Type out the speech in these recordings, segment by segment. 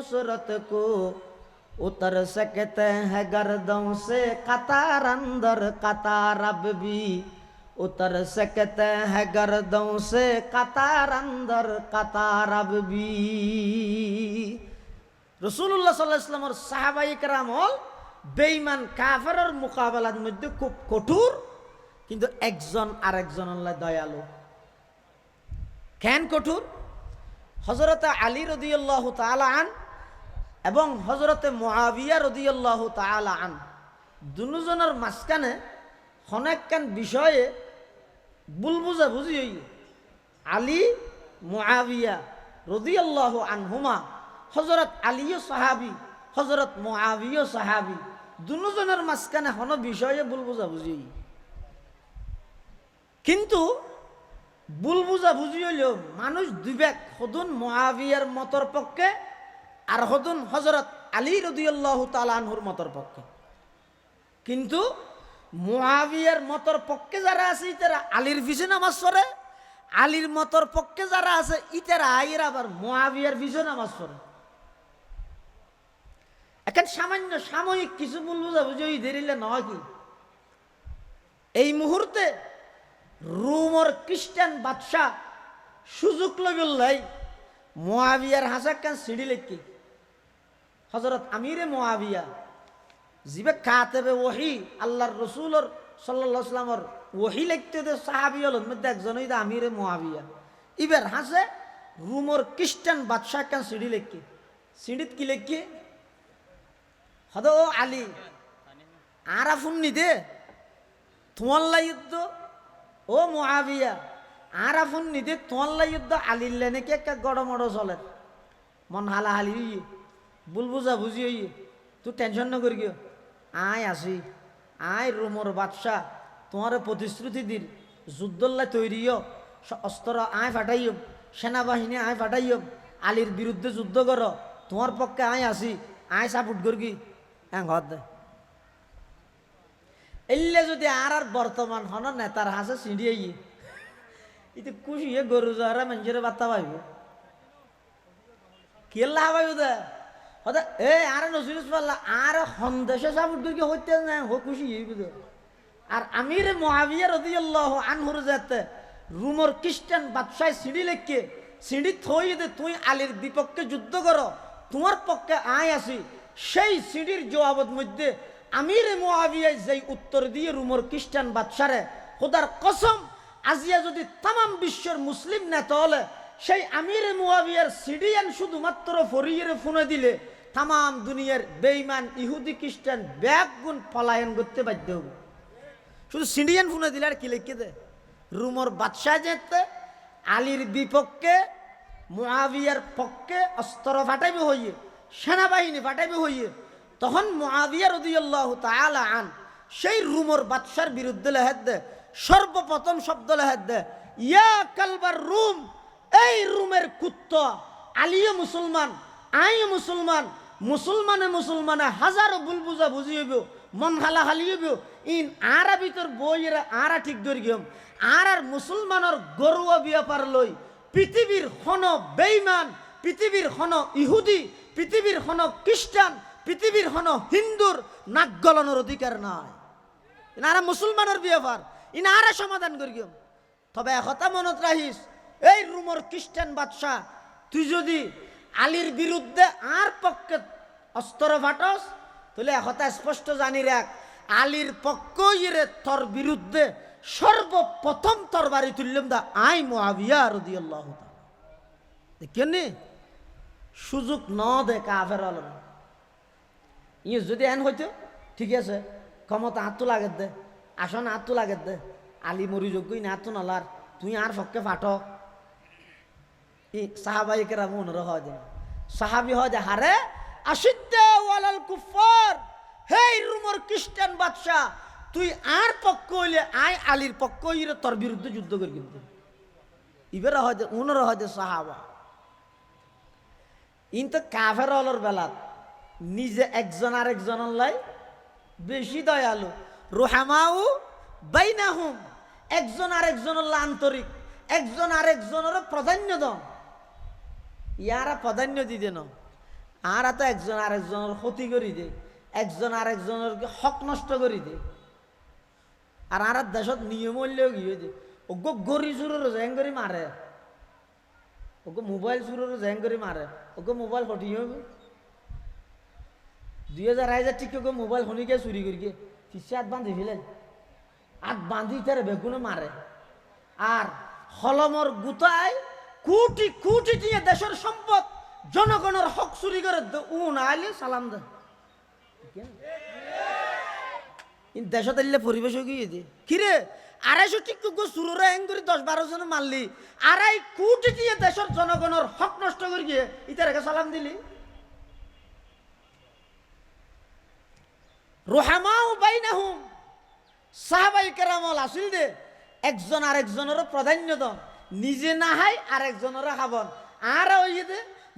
नुसरत को उतर सकते हैं गर्दों से कतार अंदर कतार अब भी उतर सकते हैं गर्दों से कतार अंदर कतार अब भी রসুল্লাহ সাল্লাহ ইসলামের সাহাবাই কেরাম হল বেইমান কাফেরের মোকাবেলার মধ্যে খুব কঠোর কিন্তু একজন আরেকজন আল্লাহ দয়ালু কেন কঠোর হজরতে আলী রদিয়াল্লাহ আন এবং হজরতে মহাবিয়া রদিয়াল্লাহ তালা আন, দুজনের মাঝখানে অনেকখান বিষয়ে ভুল বুঝা হই আলী, মুআবিয়া রদিয়াল্লাহ আনহুমা হজরত আলীও সাহাবি হজরত মুআবিও সাহাবি, দুজনের মাঝখানে হন বিষয়ে ভুল বুঝা হই কিন্তু ভুল বুঝা বুঝি হইলেও মানুষ দুবেক সদুন মহাবিয়ার মতর পক্ষে আর সদুন হজরত আলী রদিয়াল্লাহ তালানহুর মতর পক্ষে। কিন্তু মহাবিয়ার মতর পক্ষে যারা আছে, ইতারা আলীর পিছনে নামাজ পড়ে, আলীর মতর পক্ষে যারা আছে, ইতারা আইর আবার মহাবিয়ার পিছনে নামাজ পড়ে। এখন সামান্য সাময়িক কিছু ভুল বুঝা বুঝি ওই দেরিলে নয় কি? এই মুহূর্তে রুমর খ্রিস্টান বাদশাহ সুযোগ লগলাই মোয়াবিয়ার হাসা কান সিঁড়ি লেখি। হজরত আমিরে মোয়াবিয়া জিবে কাতেবে ওহি, আল্লাহর রসুলর সাল্লাহ সাল্লামর ওহি লিখতে দে সাহাবি হল মধ্যে একজনই দা আমিরে মোয়াবিয়া ইবার হাসে রুমর খ্রিস্টান বাদশাহ কান সিঁড়ি লেখি। সিঁড়িত কি লেখি? হদ ও আলী আরা ফুন্নি দে তোমাল্লা যুদ্ধ ও মহাবিয়া আর আফুন নিদে তোমাল্লা যুদ্ধ আলিল্লে নাকি একটা গড়মড় চলে? মন হালা বুল বুঝা বুঝি হইয়ে তুই টেনশন ন করি গিয়ে আয় আসি আয় রোমর বাদশাহ তোমার প্রতিশ্রুতি দিন যুদ্ধল্লা তৈরিও অস্ত্র আয় ফাটাইও সেনাবাহিনী আয় ফাটাইও আলীর বিরুদ্ধে যুদ্ধ করো তোমার পক্ষে আয় আসি আয় সাপোর্ট করি হ্যাঁ ঘর দে। এলে যদি আর আর বর্তমান হন নেতার হাসে ছিঁড়িয়ে ইতে খুশিয়ে গরু যারা মানুষের বার্তা পাইব। কেল্লা পাইব দে? হতে, এ, আর নসিরুস পাল্লা আর সন্দেশে সাবুট করে হইতে না, হো খুশি দে আর আমির মহাবিয়া রদিয়াল্লাহ আনহুর যেতে রুমর খ্রিস্টান বাদশায় সিঁড়ি লেখকে, সিঁড়ি থই দে, তুই আলীর বিপক্ষে যুদ্ধ করো, তোমার পক্ষে আয় আসি। সেই সিঁড়ির জবাবত মধ্যে আমির মোয়াবিয়ায় যেই উত্তর দিয়ে রুমর খ্রিস্টান বাদশারে খোদার কসম, আজিয়া যদি তাম বিশ্বের মুসলিম নেতা হলে, সেই আমির মোয়াবিয়ার সিডিয়ান শুধুমাত্র ফরিয়ের ফোনে দিলে তাম দুনিয়ার বেইমান ইহুদি খ্রিস্টান ব্যাগ গুণ পলায়ন করতে বাধ্য হবে। শুধু সিডিয়ান ফোনে দিলে আর কি লিখে দে? রুমর বাদশাহ যেতে, আলীর বিপক্ষে মহাবিয়ার পক্ষে অস্ত্র ফাটাইবে হইয়ে, সেনাবাহিনী ফাটাইবে হইয়ে, তখন মুআবিয়া রাদিয়াল্লাহু তাআলা আন, সেই রুমর বাদশার বিরুদ্ধে লেহেদ দে, সর্বপ্রথম শব্দ লেহেদ দে, ইয়া কালবার রুম, এই রুমের কুত্ত, আলিও মুসলমান, আইও মুসলমান মুসলমানে মুসলমানে হাজারো ভুল বুঝা বুঝি হইব, মন হালা হালি হইব। ইন আরা ভিতর বইয়েরা আরা ঠিক ধরি গিয়ম আর আর মুসলমানের গরুয়া বিয়াপার লই পৃথিবীর হন বেইমান পৃথিবীর হন ইহুদি, পৃথিবীর হন খ্রিস্টান, পৃথিবীর হন হিন্দুর নাক গলানোর অধিকার নাই। ইনারা মুসলমানের ব্যাপার ইনারা সমাধান করি তবে একথা মনত রাখিস, এই রুমর খ্রিস্টান বাদশাহ, তুই যদি আলীর বিরুদ্ধে আর পক্ষে অস্ত্র ফাটস। তাহলে একথা স্পষ্ট জানি রাখ, আলীর পক্ষ ইরে তোর বিরুদ্ধে সর্বপ্রথম তোর বাড়ি তুললাম দা আই মহাবিয়া রদিয়াল্লাহ দেখেননি সুযোগ ন দে কাফের আলম ইয়ে যদি এন হইতো, ঠিক আছে, ক্ষমতা হাতটো লাগে দে, আসন হাতটো লাগে দে, আলি মরি যোগ্যই না, হাতটো নলার, তুই আর ফককে ফাট। ই সাহাবাই কেরা মনে হয় দিন। সাহাবি হয় হারে আসিদ্দে ওয়ালাল কুফার হেই রুমর খ্রিস্টান বাদশাহ, তুই আর পক্ষ হইলে, আয় আলীর পক্ষ হইলে তোর বিরুদ্ধে যুদ্ধ করি কিন্তু। ইবেরা হয় যে উনরা হয় যে, সাহাবা। ইন তো কাফের অলর বেলাত, নিজে একজন আর একজনের লাই বেশি দয়ালু। রোহামাউ বাইনাহুম, একজন আর একজনের আন্তরিক, একজন আর একজনের প্রাধান্য দন ইয়ারা প্রাধান্য দিতে ন। আর তো একজন আরেকজনের ক্ষতি করি দে। একজন আরেকজনের হক নষ্ট করি দে। আর আর দেশত নিয়ম গিয়ে দে ওগো গরি চুরের জেং করে মারে ওগো মোবাইল চুরের জেং করে মারে ওগো মোবাইল ফটিয়ে হবে দুই হাজার হাজার ঠিক ওগো মোবাইল শুনিকে চুরি করি গিয়ে পিছিয়ে হাত বান্ধি ফেলেন হাত বান্ধি তারে বেগুনে মারে আর হলমর গুতায় কোটি কোটি দিয়ে দেশের সম্পদ, জনগণের হক চুরি করে দে- উ আইলে সালাম দে। দেশত এলে পরিবেশ গিয়ে কিরে, আড়াইশো টিকু গো সুররা এং করে দশ বারো জন মারলি, আড়াই কোটি দিয়ে দেশের জনগণের হক নষ্ট করে গিয়ে ইতারাকে সালাম দিলি। রোহামাও বাইনাহুম। সাহাবাই কেরামল আসিল দে, একজন আরেকজনের প্রাধান্য দন। নিজে না খাই, আরেকজনেরা খাবন। আর ওই যে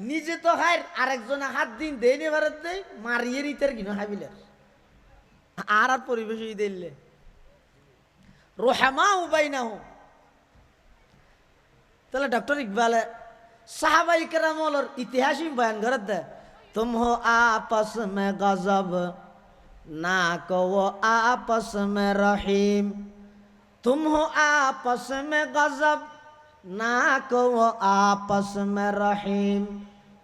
নিজে তো খাই, আরেকজনে হাত দিন দেয় নি ভারত দেয় মারিয়ে নিতে কিনো খাবিলে আর আর পরিবেশ ই দিলে রোহামা উপায় না হোক তাহলে ডক্টর ইকবালে সাহাবাই কেরামল ইতিহাসই বয়ান করে দে তুম হো আপস মে গজব, না কো আপস মে রহিম। তুম হো আপস মে গজব ना कहो आपस में रहीम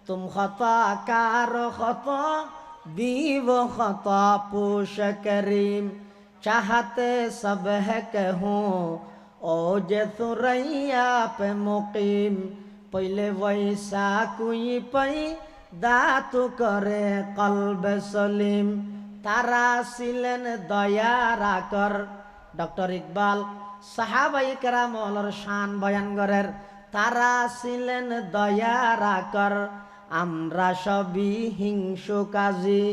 तुम खता कार खता बीव खता पोश करीम चाहते सब है कहूँ ओ जे तुरैया पे मुकीम पहले वैसा कोई पई দাতু করে কলবে সলিম তারা ছিলেন দয়ার আকর ডক্টর ইকবাল সাহাবাই কেরামলর শান বয়ান করের তারা ছিলেন দয়ার আকর আমরা সবই হিংসু কাজী।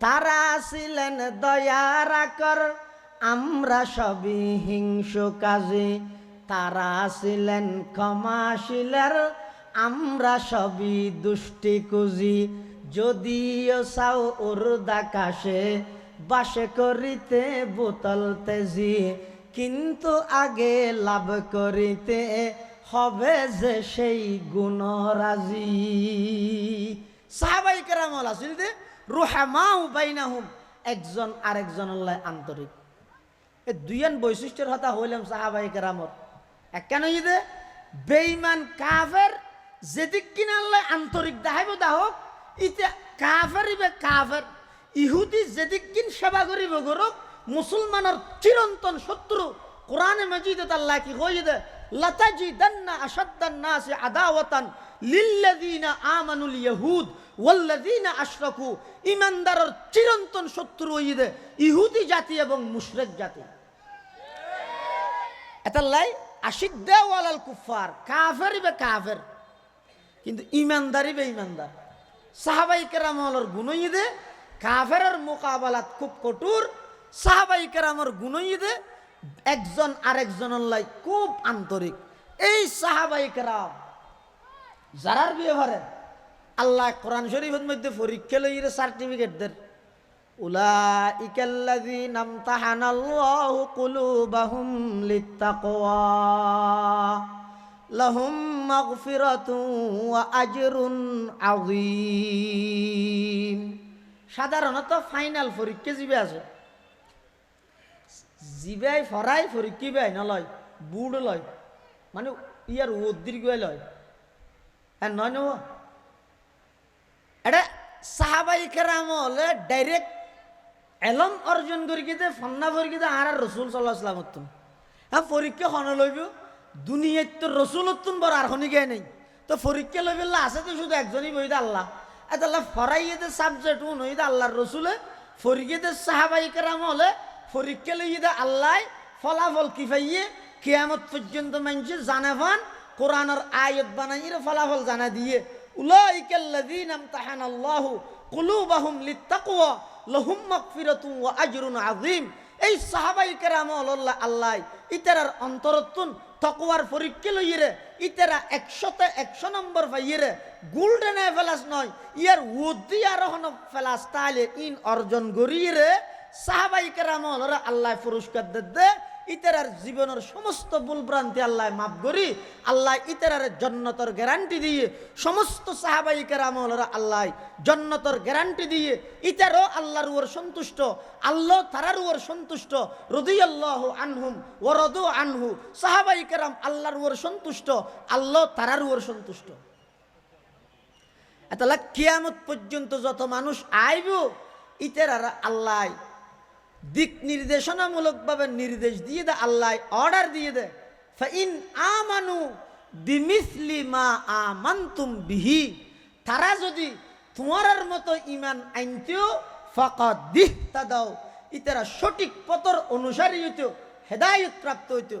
তারা ছিলেন দয়ার আকর আমরা সবই হিংসু কাজী। তারা ছিলেন ক্ষমাশীলের, আমরা সবই দুষ্টি কুজি যদিও সাও উর্দাকাশে বাসে করিতে বোতল তেজি, কিন্তু আগে লাভ করিতে হবে যে সেই গুণরাজি সাহাবাই কেরামল আসিল দে রুহামাউ বাইনাহুম, একজন আরেকজন আল্লাহ আন্তরিক। এই দুইয়ান বৈশিষ্ট্যের কথা হইলাম সাহাবাই কেরামর। এক কেন দে বেইমান কাফের যেদিক কিনা আন্তরিক দেখাইব দাহক ইতে কাফের ইবে কাফের। ইহুদি যেদিক কিন সেবা করিব গরক মুসলমানের চিরন্তন শত্রু কোরআনে মজিদত আল্লাহ কি কই দে লতাজি লাতাজিদান্না আশাদ্দান নাসি আদাওয়াতান লিল্লাযিনা আমানুল ইয়াহুদ ওয়াল্লাযিনা আশরাকু। ইমানদারের চিরন্তন শত্রু হই দে ইহুদি জাতি এবং মুশরিক জাতি। এতাল্লাই আশিদ্দা ওয়ালাল কুফার কাফের ইবে কাফের। কিন্তু ইমানদারি বে ইমানদার। সাহাবাই কেরামর গুণই দে কাফেরের মোকাবেলাত খুব কঠোর সাহাবাই কেরামর গুণই দে একজন আরেকজনের লাই খুব আন্তরিক এই সাহাবাই কেরাম যারার বিয়ে ভরে আল্লাহ কোরআন শরীফের মধ্যে পরীক্ষা লইরে সার্টিফিকেট দের أولئك الذين امتحن الله قلوبهم للتقوى لهم مغفرة وأجر عظيم সাধারণত ফাইনাল পরীক্ষা জিবে আছে জিবাই ফরাই পরীক্ষা বাই নলয় বুড় লয় মানে ইয়ার উদ্দির লয়। হ্যাঁ নয় নব এটা সাহাবাই কেরাম হলে ডাইরেক্ট এলম অর্জন করি কিতে ফন্না করি কিতে আর আর রসুল সাল্লাহ হ্যাঁ পরীক্ষা খন লইব দুনিয়াত তো রসুল উত্তম বড় আর গে নেই। তো পরীক্ষা লইবে আছে তো শুধু একজনই বইতে আল্লাহ। এতাল্লাহ ফরাইয়েতে সাবজেক্ট উন হইতে আল্লাহর রসুলে ফরিকেতে সাহাবাই কেরাম হলে পরীক্ষা লইতে আল্লাহ ফলাফল কি পাইয়ে কিয়ামত পর্যন্ত মানুষ জানে ফান কোরআনের আয়ত বানাইয়ে ফলাফল জানা দিয়ে। উলাইকাল্লাযীনা আমতাহানাল্লাহু কুলুবাহুম লিত্তাকওয়া, লাহুম মাগফিরাতুন ওয়া আজরুন আযীম। এই সাহাবাই কেরাম আল্লাহ, ইতেরার অন্তরত্তুন তকওয়ার পরীক্ষা লইয়ে ইতারা একশতে একশো নম্বর পাইয়ে গোল্ডেন ফেলাস নয়, ইয়ার উদ্দি আরোহণ ফেলাস তাহলে ইন অর্জন করিয়ে সাহাবাই কেরাম আল্লাহ পুরস্কার দে ইতারার জীবনের সমস্ত ভুলভ্রান্তি আল্লাহ মাফ করি। আল্লাহ ইতারার জন্নতর গ্যারান্টি দিয়ে সমস্ত সাহাবাই কেরামলরা আল্লাহ জন্নতর গ্যারান্টি দিয়ে ইতারও আল্লাহর ওর সন্তুষ্ট, আল্লাহ তারার ওর সন্তুষ্ট রদি আল্লাহ আনহুম ও রদু আনহু। সাহাবাই কেরাম আল্লাহর সন্তুষ্ট, আল্লাহ তারার ওর সন্তুষ্ট। এতলা কিয়ামত পর্যন্ত যত মানুষ আইব, ইতারারা আল্লাহ দিক নির্দেশনামূলকভাবে নির্দেশ দিয়ে দে আল্লাহ অর্ডার দিয়ে দে ফাইন আমানু বিমিসলি মা বিহি। তারা যদি তোমার মতো ইমান আনতেও ফাকাত দিহ দাও, ইতারা সঠিক পথর অনুসারী হইতো হেদায়ত প্রাপ্ত হইতো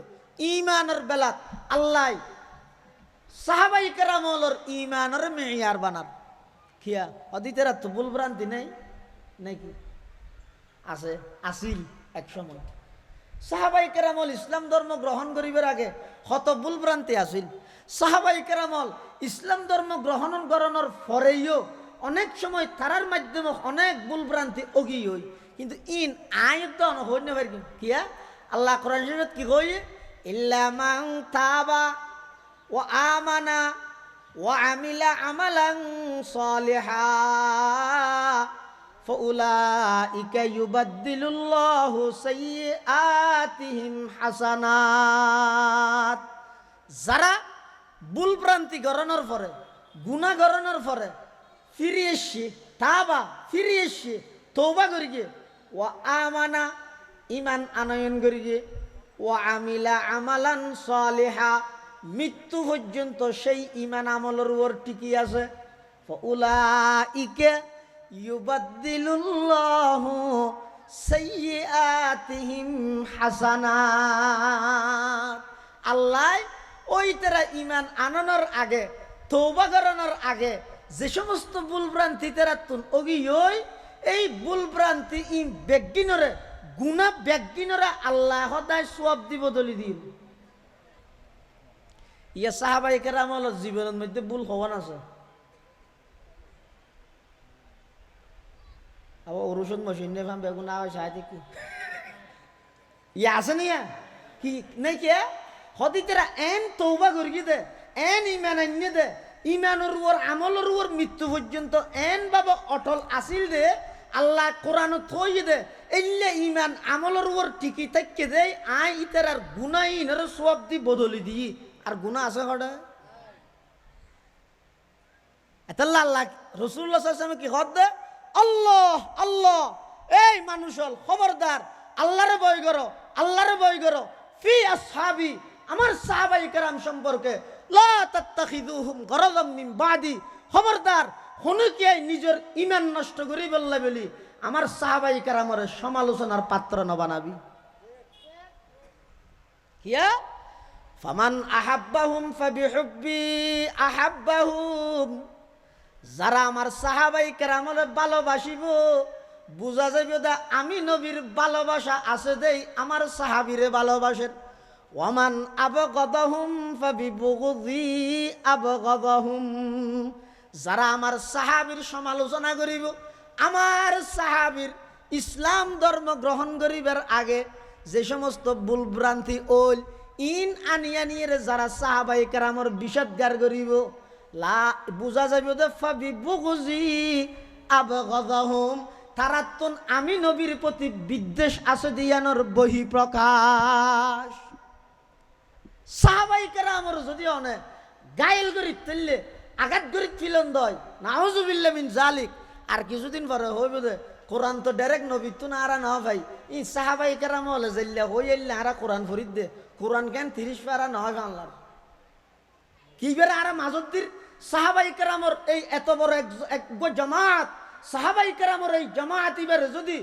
ইমানের বেলা আল্লাহ সাহাবাই কেরামলর ইমানের মেয়ার বানার খিয়া অদিতেরা তো ভুল ভ্রান্তি নেই? নাকি? আছে আসিল এক সময়। সাহাবাই কেরামল ইসলাম ধর্ম গ্রহণ করিবার আগে হত ভুল ভ্রান্তি আসিল সাহাবাই কেরামল ইসলাম ধর্ম গ্রহণ করানোর পরেও অনেক সময় তারার মাধ্যমে অনেক ভুল ভ্রান্তি অগি হই। কিন্তু ইন আয়ত হই না পারি কিয়া আল্লাহ কোরআন কি কই ইল্লা মান তাবা ও আমানা ও আমিলা আমালাং সালিহা। فأولئك يبدل الله سيئاتهم حسنات যারা ভুল ভ্রান্তি গড়ানোর পরে গুণা গড়ানোর পরে ফিরে এসছে তাবা ফিরে এসছে তৌবা করি গিয়ে ও আমানা ইমান আনয়ন করি গিয়ে ও আমিলা আমালান সালেহা মৃত্যু পর্যন্ত সেই ইমান আমলের ওর টিকি আছে উলাইকে ইউবাদ্দিলুল্লাহু সাইয়্যাতিহিম হাসানাত। আল্লাহ ওই তারা ইমান আনানোর আগে তৌবা করানোর আগে যে সমস্ত ভুলভ্রান্তি তারা তুন ওই, এই ভুলভ্রান্তি ই ব্যক্তিনরে গুণা ব্যক্তিনরে আল্লাহ সদায় সব দিব দলি দিন। ইয়া সাহাবাই কেরাম হলো, জীবনের মধ্যে ভুল হওয়ান আবার ওরুষণ মশিন নে ফাম বেগুন আওয়াজ সাহায্য কি ইয়া আছে নিয়া কি নাই কে হদি তেরা এন তৌবা করি দে এন ইমান আন্য দে ইমানের উপর আমলের উপর মৃত্যু পর্যন্ত এন বাবা অটল আসিল দে আল্লাহ কোরআন থই দে এল্লে ইমান আমলের উপর টিকি থাককে দে আই ইতার আর গুনাই ইনার সব দি বদলি দি আর গুণা আছে হডে এতাল্লা আল্লাহ রসুল্লাহ কি হদ দে আল্লাহ আল্লাহ। এই মানুষ হল খবরদার। আল্লাহরে বই করো, আল্লাহরে বই করো। ফি আসহাবি, আমার সাহাবাই কেরাম সম্পর্কে। খবরদার, হনুকিয়াই নিজের ইমান নষ্ট করি বললে বলি, আমার সাহাবাই কেরামের সমালোচনার পাত্র ন বানাবি। কিয়া? ফামান আহাব্বাহুম আহাব্বাহুম। যারা আমার সাহাবাই কেরামলে ভালোবাসিব, বুঝা যাইব দা আমি নবীর ভালোবাসা আছে দেই, আমার সাহাবিরে ভালোবাসেন। ওমান আবগদহুম ফাবিবুগদি আবগদহুম। যারা আমার সাহাবির সমালোচনা করিব, আমার সাহাবির ইসলাম ধর্ম গ্রহণ করিবার আগে যে সমস্ত ভুল ভ্রান্তি ওল, ইন আনিয়া নিয়ে যারা সাহাবাই কেরামর বিষদগার করিব লা, বুঝা যাবে আবগদহুম। তারাত্তন আমি নবীর প্রতি বিদ্বেষ আছে দিয়ানোর বহি প্রকাশ সাহাবাই কেরামর যদি অনেক গাইল করি তুললে আঘাত করি ফিলন দয় নাহজুবিল্লা মিন জালিক আর কিছুদিন পরে হইব দে কোরআন তো ডাইরেক্ট নবী তো না, আরা না ভাই। ই সাহাবাই কেরাম হলে যাইলে হই এলে আরা কোরআন ফরিদ দে। কোরআন কেন তিরিশ পারা নহয় বাংলার? কি বেড়ে আরা মাজদ্দির সাহাবাই কেরামর এই এত বড় এক জামাত, সাহাবাই কেরামর এই জামাত ইবারে যদি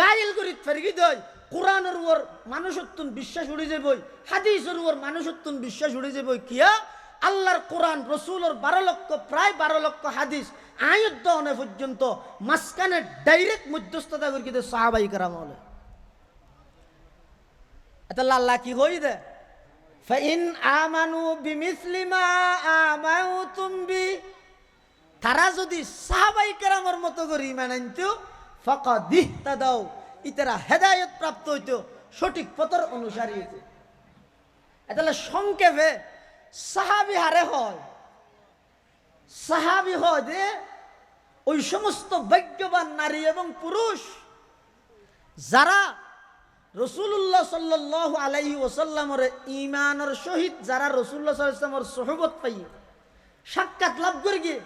গাইল করি ফেরগি দেয়, কোরআনের উপর মানুষত্বন বিশ্বাস উড়ে যাবই হাদিসের উপর মানুষত্বন বিশ্বাস উড়ে যাবই কিয়া? আল্লাহর কোরআন, রসুলের বারো লক্ষ, প্রায় বারো লক্ষ হাদিস আয়ুদ্ধ পর্যন্ত মাঝখানে ডাইরেক্ট মধ্যস্থতা করি কিন্তু সাহাবাই কেরাম এটা আল্লাহ কি হই দে? তারা যদি সাহাবাই মতো করে দাও ইতারা হেদায়ত প্রাপ্ত হইতো, সঠিক পথর অনুসারী হয়েছে তাহলে সংক্ষেপে সাহাবি হারে হয়, সাহাবি হয় যে ওই সমস্ত ভাগ্যবান নারী এবং পুরুষ, যারা রসুল্লাহ সাল্লাহ আলাইহি ওসাল্লামর ইমানের সহিত যারা রসুল্লাহ সহবত পাই সাক্ষাৎ লাভ করি গিয়ে,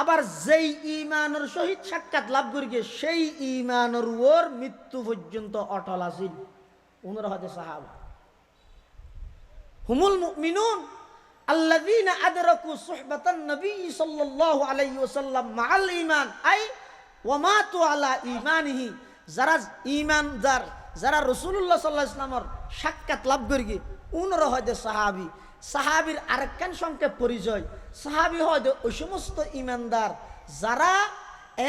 আবার যেই ইমানের সহিত সাক্ষাৎ লাভ করি গিয়ে সেই ইমানের ওর মৃত্যু পর্যন্ত অটল আছিল। উনরা হতে সাহাবা। হুমুল মুমিনুন আল্লাযীনা আদরাকু সুহবাতান নবী সাল্লাল্লাহু আলাইহি ওয়াসাল্লাম মাআল ঈমান, আই ওয়া মাতু আলা ঈমানিহি, যারা ঈমানদার যারা রাসূলুল্লাহ সাল্লাল্লাহু আলাইহি ওয়াসাল্লামের সাক্ষাৎ লাভ করি উনরা হয়তো সাহাবী। সাহাবীর আরেকখান সংক্ষেপ পরিচয়। সাহাবী হয়তো ওই সমস্ত ঈমানদার যারা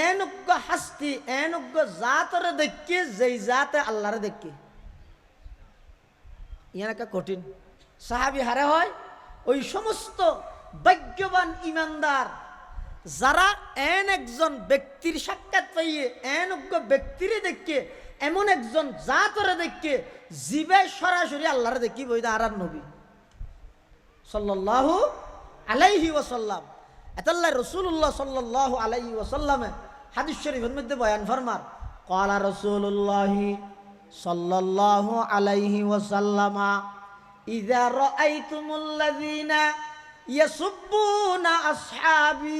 এনজ্ঞ হাস্তি এনজ্ঞ জাতরে দেখকে যেই জাতে আল্লাহরে দেখকে ইয়ান একটা কঠিন। সাহাবি হারে হয়, ওই সমস্ত ভাগ্যবান ইমানদার, যারা এন একজন ব্যক্তির সাক্ষাৎ পাইয়ে এন অজ্ঞ ব্যক্তিরে দেখকে এমন একজন যা তোরে দেখকে জিবে সরাসরি আল্লাহর দেখি বই আর নবী। সাল্লাহু আলাইহি ওসাল্লাম এতাল্লাহ রসুল্লাহ সাল্লাহ আলাইহি ওসাল্লামে হাদিস শরীফের মধ্যে বয়ান ফরমার কলা রসুল্লাহি সাল্লাহ আলাইহি ওসাল্লামা ইদা রাআইতুমুল্লাযীনা ইয়াসুব্বুনা আসহাবী।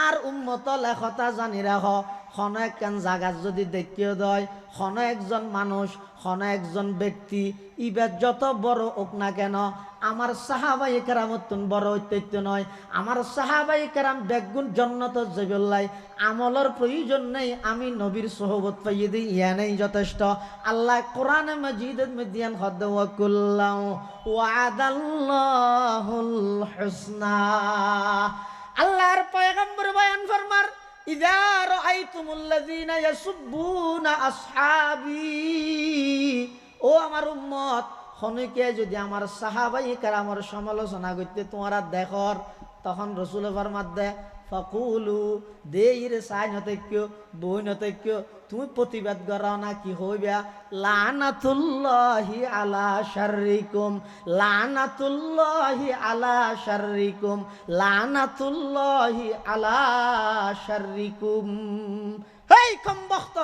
আর উম্মতল একথা জানি রাখ খন একখান জাগাত যদি দেখিও দয় খন একজন মানুষ খন একজন ব্যক্তি ইবার যত বড় হোক না কেন, আমার সাহাবাই কেরামতন বড় ঐতিহ্য নয়, আমার সাহাবাই কেরাম বেগুন জন্নত জবিল্লাই আমলের প্রয়োজন নেই, আমি নবীর সহবত পাইয়ে দিই ইয়া নেই যথেষ্ট। আল্লাহ কোরআন মজিদ মদিয়ান হদ ওয়াকুল্লাহ, ওয়াদাল্লাহুল হুসনা। আল্লাহর ফরমার ইযা الذين يسبون أصحابي ও আমার উম্মত খনিকে যদি আমার সাহাবাই কারামর সমালোচনা করতে তোমার দেখর তখন রসুল ফরমাত দে ফকুলু দে ইরে সাই নতৈক্য বই নতৈক্য তুমি প্রতিবাদ করাও না কি হইবা? লানাতুল্লাহি আলা শাররিকুম, লানাতুল্লাহি আলা শাররিকুম, লানাতুল্লাহি আলা শাররিকুম। হেই কমবখত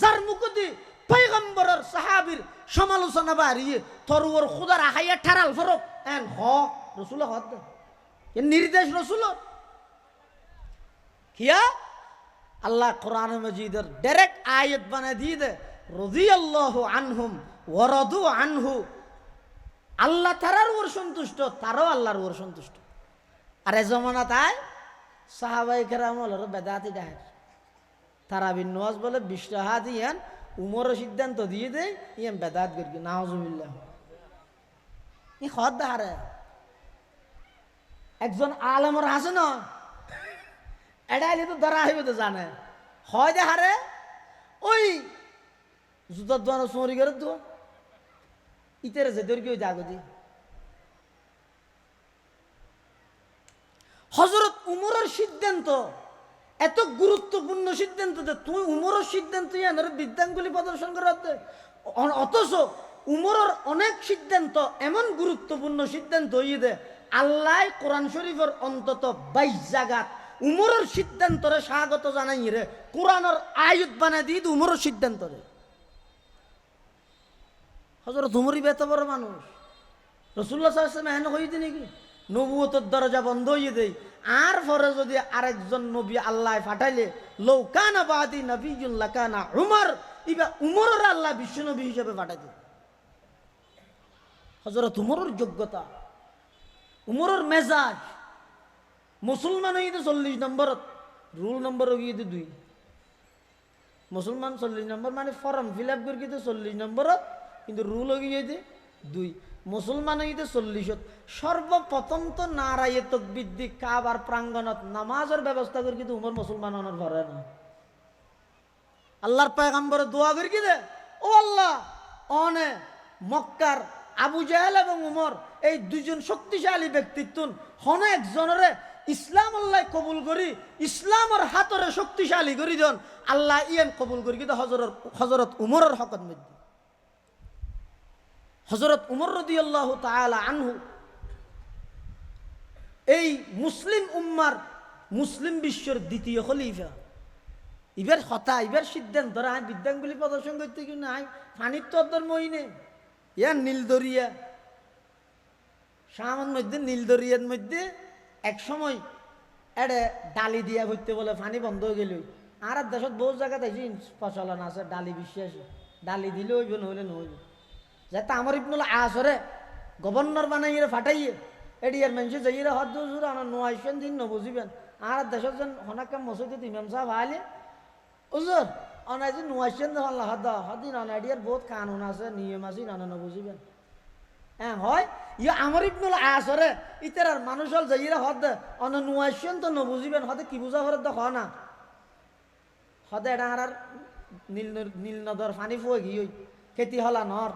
যার মুকুদি পৈগম্বরের সাহাবীর সমালোচনা বাড়িয়ে তরুয়ার খুদার আহাইয়া ঠারাল ফরক। এন হ রসুল হদ নির্দেশ রসুল কিয়া? আল্লাহ কোরআন মজিদের ডাইরেক্ট আয়াত বানায় দিয়ে দে রদি আল্লাহ আনহুম ওরদু আনহু। আল্লাহ তারার ওর সন্তুষ্ট, তারাও আল্লাহর ওর সন্তুষ্ট। আর এ জমানা তাই সাহাবাই কেরাম হল বেদাতি ডাহের। তারা বিন্যাস বলে বিশ টাকা দিয়েন উমরও সিদ্ধান্ত দিয়ে দেয় ইয়ান বেদাত করি নাহজুবিল্লাহ ই হদ হারে একজন আলমর আছে না এটাইলে তো ধরা হইবে তো জানে। হয় যে হারে ওই জুতার দোয়ানো চুরি করে তো ইতের যে তোর কি ওই হজরত উমরের সিদ্ধান্ত, এত গুরুত্বপূর্ণ সিদ্ধান্ত যে তুই উমরের সিদ্ধান্ত এনার বিদ্যাঙ্গুলি প্রদর্শন করাতে অথচ উমরের অনেক সিদ্ধান্ত এমন গুরুত্বপূর্ণ সিদ্ধান্ত হইয়ে দে, আল্লাহ কোরআন শরীফের অন্তত বাইশ জায়গাত উমরের সিদ্ধান্তরে স্বাগত জানাই রে। কোরআনের আয়ুত বানাই দিয়ে উমরের সিদ্ধান্তরে। হজরত উমরি বেত বড় মানুষ। রসুল্লাহ সাল্লাম এহেন হইতে নাকি? নবুয়তর দরজা বন্ধ হইয়ে দেয় আর পরে যদি আরেকজন নবী আল্লাহ পাঠাইলে লৌকানা বাদি নবীজুল্লাহ কানা উমর ইবা উমরের আল্লাহ বিশ্ব নবী হিসেবে পাঠাই দেয় হজরত উমরের যোগ্যতা, উমরের মেজাজ মুসলমান হইতে চল্লিশ নম্বরত রুল নম্বর গিয়ে দুই। মুসলমান চল্লিশ নম্বর মানে ফর্ম ফিল আপ করে চল্লিশ নম্বরত কিন্তু রুল গিয়ে দুই। মুসলমান হইতে চল্লিশত সর্বপ্রথম তো নারায়ে দি কাবার প্রাঙ্গণত নামাজের ব্যবস্থা করি কিন্তু উমর মুসলমান হওয়ার ভরে না। আল্লাহর পায়গাম্বরে দোয়া করি কি দে ও আল্লাহ, অনে মক্কার আবু জাহেল এবং উমর, এই দুজন শক্তিশালী ব্যক্তিত্ব হন একজনরে ইসলাম আল্লাহ কবুল করি, ইসলামের হাতরে শক্তিশালী করি দেন, আল্লাহ ইয়েন কবুল করি কিন্তু হজরত হজরত উমরের হকত মধ্যে হজরত উমর রদি আল্লাহ আনহু, এই মুসলিম উম্মার মুসলিম বিশ্বের দ্বিতীয় খলিফা। ইবার হতা ইবার সিদ্ধান্ত আমি বিদ্যাঙ্গুলি প্রদর্শন করতে কি নাই, ফানির তো অর্ধর মহিনে ইয়া নীলদরিয়া সামান মধ্যে নীলদরিয়ার মধ্যে এক সময় এড়ে ডালি দিয়া হইতে বলে পানি বন্ধ হয়ে গেল। আর আর দেশত বহু জায়গাতে আইসি প্রচলন আছে, ডালি বিশ্বাসী ডালি দিলে হইব, নহলে নহইব। যাতে আমার ইবনুল আসরে গভর্নর বানাইয়ে ফাটাইয়ে এডিয়ার মানুষ যাইয়ে হদ দুজুর আনা নোয়াইছেন দিন নবুঝিবেন আর দেশত যেন হনাকে মসজিদে ইমাম সাহেব আলে উজুর অনাই যে নোয়াইছেন দেখুন হদ হদিন বহুত কানুন আছে, নিয়ম আছে নানা নবুঝিবেন হ্যাঁ হয়? ইয়ে আমার ইবনুল আসরে ইতার আর মানুষ হল যাইয়ে হদ, অন নোয়াইছেন তো নবুঝিবেন হদে কি বুঝা করে দেখ না? হদে এটা আর নীল নীল নদর ফানি ফুয়ে গিয়ে খেতি হলা নর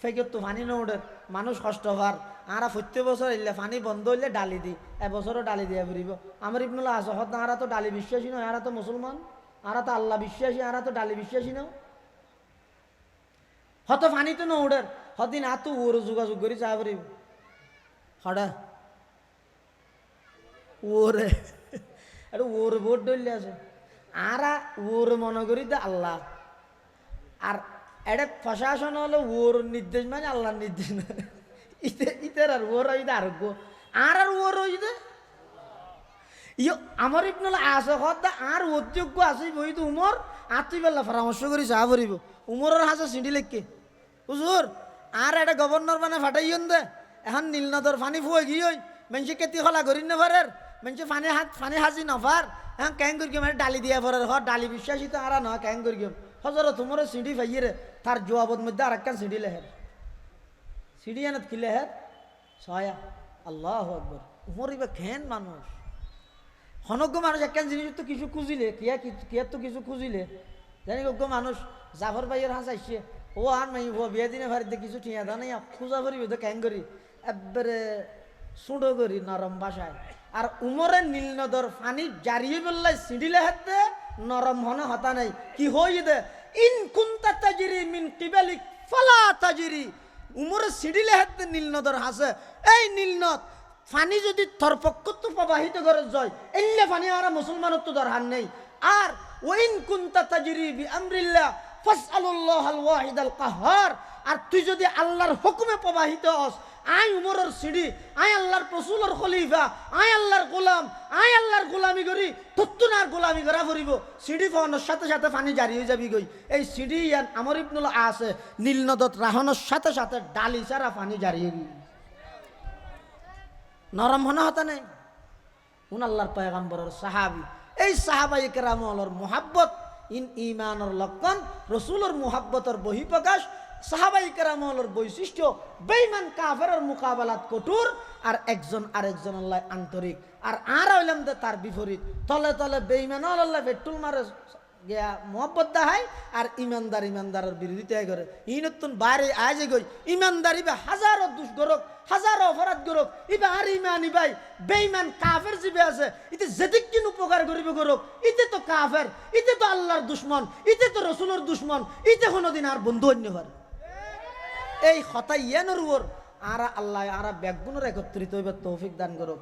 ফেকের তো ফানি নৌডের মানুষ কষ্ট হওয়ার আরা প্রত্যেক বছর এলে ফানি বন্ধ হইলে ডালি দি এবছরও ডালি দিয়া ফুরিব আমার ইবনুল আস হত আরা তো ডালি বিশ্বাসী নয় আরা তো মুসলমান আরা তো আল্লাহ বিশ্বাসী আরা তো ডালি বিশ্বাসী নয় হত ফানি তো নৌডের হদিন আতো ওর যোগাযোগ করি চা ফুরিব হডা। ওরে এটা ওর ভোট ডলে আছে। আরা ওর মনে করি তো আল্লাহ। আর এটা প্রশাসন হলো ওর নির্দেশ মানে আল্লাহর নির্দেশ ইতে, ইতের আর ওর হইতে আরোগ্য আর আর ওর হইতে? ইয়ে আমার ইবনুল আছে কথা আর উদ্যোগ্য আছে বইতো উমর। আর তুই বেলা পরামর্শ করি চা ভরিব উমরের হাসা সিঁড়ি লেখকে। হুজুর। আর এটা গভর্নর মানে ফাটাইন দে। এখন নীলনদর ফানি ফুয়ে গিয়ে মানুষে কেতি খোলা করি না পারের মানুষে ফানি হাত ফানি হাজি নফার হ্যাঁ ক্যাং করি মানে ডালি দিয়া পরের হ ডালি বিশ্বাসী তো আর ন ক্যাং করি হজর তোমার সিঁড়ি ফাইয়ে রে তার জবাবত মধ্যে আর একটা সিঁড়ি লেহের সিঁড়ি এনত কি লেহের ছয়া। আল্লাহ আকবর উমর ইবা খেন মানুষ। হনজ্ঞ মানুষ একখান জিনিস তো কিছু খুঁজিলে, কিয়া কি- কিয়া তো কিছু খুঁজিলে। জানি অজ্ঞ মানুষ জাফর ভাইয়ের হাসাইছে ও আর নাই ও বিয়ে দিনে ভারিতে কিছু ঠিয়া দা নাই খুঁজা করি তো ক্যাং করি। একবারে সুঁড়ো করি নরম ভাষায় আর উমরে নীল নদর ফানি জারিয়ে বললাই সিঁড়িলে হাতে নরম হন হতা নাই। কি হই দে? ইন কুন্তা তাজিরি মিন কিবালিক ফালা তাজিরি। উমরে সিঁড়িলে হাতে নীল নদর হাসে, এই নীল নদ ফানি যদি থরপক্ষত প্রবাহিত করে যায় এল্লে ফানি আর মুসলমানের তো দরকার নেই। আর ওইন কুন্তা তাজিরি বি আমরিল্লাহ আর তুই যদি আল্লাহর হুকুমে প্রবাহিত হস আই উমরের সিঁড়ি আই আল্লাহর রসুলের খলিফা আই আল্লাহর গোলাম আই আল্লাহর গোলামি করি তত্তুনার গোলামি করা ফুরিব। সিঁড়ি পাওয়ানোর সাথে সাথে পানি জারি হয়ে যাবি গই এই সিঁড়ি ইয়ান আমর ইবনুল আছে নীলনদত রাহনের সাথে সাথে ডালি ছাড়া পানি জারি হয়ে নরম হনা হতা নেই। উন আল্লাহর পয়গাম্বরের সাহাবি। এই সাহাবাই কেরামলর মোহাব্বত। ইন ইমানর লক্ষণ রসুলের মুহাব্বতর বহিপ্রকাশ, সাহাবাই কেরামলের বৈশিষ্ট্য বেইমান কাফের মোকাবেলাত কঠোর, আর একজন আরেকজন আন্তরিক। আর আর হইলাম তার বিপরীত। তলে তলে বেইমান আল্লাহ মারে গিয়া দেখায় আর ইমানদার ইমানদারের বিরোধিতাই করে। ই নতুন বাইরে গই, ইমানদারি হাজারো দুষ গরক, হাজারো অপরাধ গরক, ইবা আর ইমান ইবাই বেইমান কাফের জিবে আছে, ইতে যেদিক কিন উপকার গরক, ইতে তো কাফের, ইতে তো আল্লাহর দুশ্মন, ইতে তো রসুলের দুশ্মন, ইতে কোনোদিন আর বন্ধু অন্য হয় এই হতাই ইয়ানোর উপর আরা আল্লাহ, আরা ব্যাগুণের একত্রিত হইবার তৌফিক দান করুক।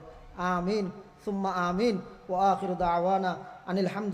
আমিন, সুম্মা আমিন ও আখির দাওয়ানা, আনিল হামদ